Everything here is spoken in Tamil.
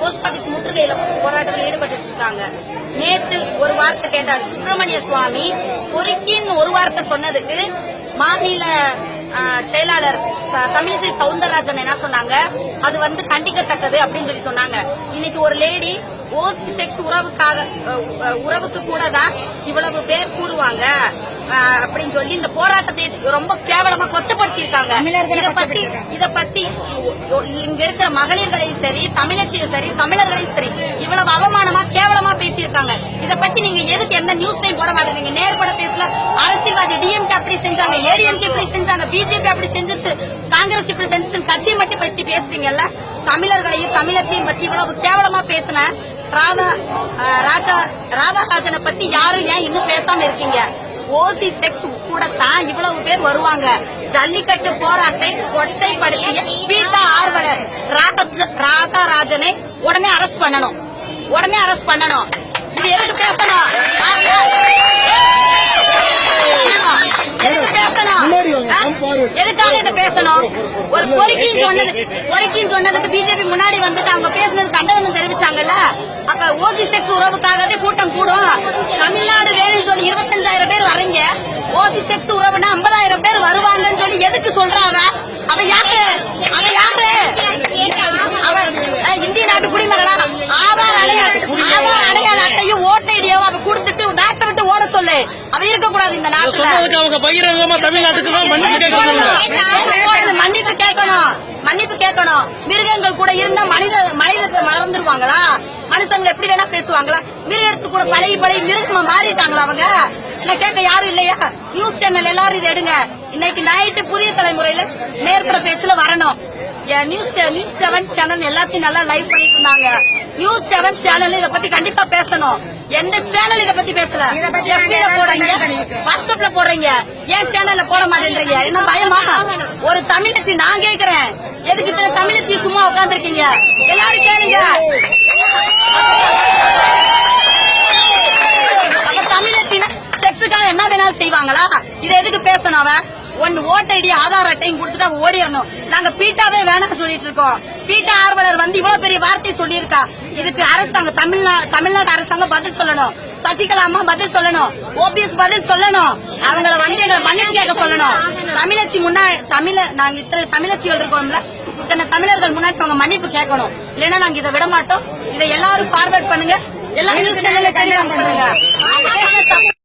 போஸ்ட் ஆபீஸ் முற்றுகையில போராட்டத்தில் ஈடுபட்டு இருக்காங்க நேத்து ஒரு வார்த்தை கேட்டார். சுப்பிரமணிய சுவாமி பொறுக்கின்னு ஒரு வார்த்தை சொன்னதுக்கு மாநில செயலாளர் தமிழிசை சவுந்தரராஜன் என்ன சொன்னாங்க? அது வந்து கண்டிக்கத்தக்கது அப்படின்னு சொல்லி சொன்னாங்க. இன்னைக்கு ஒரு லேடி ஓசி செக்ஸ் உறவுக்காக உறவுக்கு கூட தான் இவ்வளவு பேர் கூடுவாங்க. அப்படின்னு சொல்லி இந்த போராட்டத்தை ரொம்ப கேவலமா கொச்சப்படுத்தி இருக்காங்க இத பத்தி இத பத்தி இங்க இருக்கிற மகளிர்களையும் சரி தமிழச்சியும் சரி தமிழர்களையும் சரி இவ்வளவு அவமானமா கேவலமா பேசியிருக்காங்க. இத பத்தி நீங்க எதுக்கு எந்த நியூஸ்லயும் போட மாட்டேங்க நேர்பட பேசல. அரசியல்வாதி டிஎம்கே அப்படி செஞ்சாங்க ஏடிஎம்கே இப்படி செஞ்சாங்க பிஜேபி அப்படி செஞ்சுச்சு. காங்கிரஸ் இப்படி செஞ்சுச்சு கட்சியை மட்டும் பத்தி பேசுறீங்கல்ல? தமிழர்களையும் தமிழச்சியும் பத்தி இவ்வளவு கேவலமா பேசின ராதா ராஜா ராதாராஜனை பத்தி யாரும் ஏன் இன்னும் பேசாம இருக்கீங்க? ஓசி செக்ஸ் கூட தான் இவ்வளவு பேர் வருவாங்க. ஜல்லிக்கட்டு போராட்டத்தை கொச்சைப்படுத்திய பீட்டா ஆர்வலர் ராஜ- ராதாராஜனை உடனே அரெஸ்ட் பண்ணணும். உடனே அரெஸ்ட் பண்ணணும். இது எதுக்கு பேசணும்? எதுக்கு பேசணும்? ஆ? எதுக்காக இதை பேசணும்? ஒரு பொறுக்கின்னு சொன்னது பொறுக்கின்னு சொன்னதுக்கு பிஜேபி முன்னாடி வந்துட்டு அவங்க பேசுனது கண்டனம் தெரிவிச்சாங்கல்ல? அப்ப ஓசி செக்ஸ் உறவுக்காகவே கூட்டம் கூடும் தமிழ்நாடு வேணும்னு சொல்லி இருபத்தஞ்சாயிரம் பேர் வரீங்க ஓசி செக்ஸ் உறவுனா ஐம்பதாயிரம் பேர் எதுக்கு சொல்றாங்க? அவ யாரு? அவ யாரு? அவ அஹ், இந்திய நாட்டு குடிமகளா? ஆதார் அடையாள ஆதார் அடையாள அட்டையும் ஓட்டு ஐடியாவும் அவ கொடுத்துட்டு டாக்டர்கிட்ட ஓட சொல்லு. அவ இருக்க கூடாது இந்த நாட்டுல. அதுக்கு அவங்க பகிரங்கமா தமிழ்நாட்டுக்கு தான் மன்னிப்பு கேட்கணும். மன்னிப்பு கேட்கணும். மிருகங்கள் கூட இருந்தா மனித மனிதத்தை மறந்துருவாங்களா மனுஷங்க எப்படி வேணா பேசுவாங்களா? மிருகத்து கூட பழகி பழகி மிருகமா மாறிட்டாங்களா அவங்க? இல்ல கேட்க யாரும் இல்லையா? சேனல் எல்லாரும் இதை எடுங்க. இன்னைக்கு நைட்டு புதிய தலைமுறையில நேர்பட பேச்சுல வரணும். நியூஸ் நியூஸ் செவன் சேனல் எல்லாத்தையும் நல்லா லைவ் பண்ணிட்டு இருந்தாங்க. நியூஸ் செவன் சேனல் இத பத்தி கண்டிப்பா பேசணும். எந்த சேனல் இத பத்தி பேசல? FB ல போடுறீங்க. வாட்ஸ்அப்ல போடுறீங்க. ஏன் சேனல்ல போட மாட்டேன்றீங்க? என்ன பயமா? ஒரு தமிழச்சி நான் கேக்குறேன். எதுக்கு இத்தனை தமிழச்சி சும்மா உட்கார்ந்துருக்கீங்க? எல்லாரும் கேளுங்க. செக்ஸுக்காக செய்வாங்களா? இதை எதுக்கு பேசணும் அவன் ஒன்னு ஓட்ட ஐடி ஆதார் அட்டையும் கொடுத்துட்டு அவன் ஓடிடணும். நாங்க பீட்டாவே வேணாம் சொல்லிட்டு இருக்கோம். பீட்டா ஆர்வலர் வந்து இவ்வளவு பெரிய வார்த்தை சொல்லியிருக்கா. இதுக்கு அரசாங்கம் தமிழ்நாடு தமிழ்நாடு அரசாங்கம் பதில் சொல்லணும். சசிகலா அம்மா பதில் சொல்லணும். ஓபிஎஸ் பதில் சொல்லணும். அவங்கள வந்து எங்களை மன்னிப்பு கேட்க சொல்லணும். தமிழச்சி முன்னாடி தமிழ நாங்க இத்தனை தமிழச்சிகள் இருக்கோம்ல இத்தனை தமிழர்கள் முன்னாடி அவங்க மன்னிப்பு கேட்கணும். இல்லைன்னா நாங்க இதை விட மாட்டோம். இதை எல்லாரும் ஃபார்வர்ட் பண்ணுங்க. எல்லா நியூஸ் சேனல்ல பண்ணுங்க.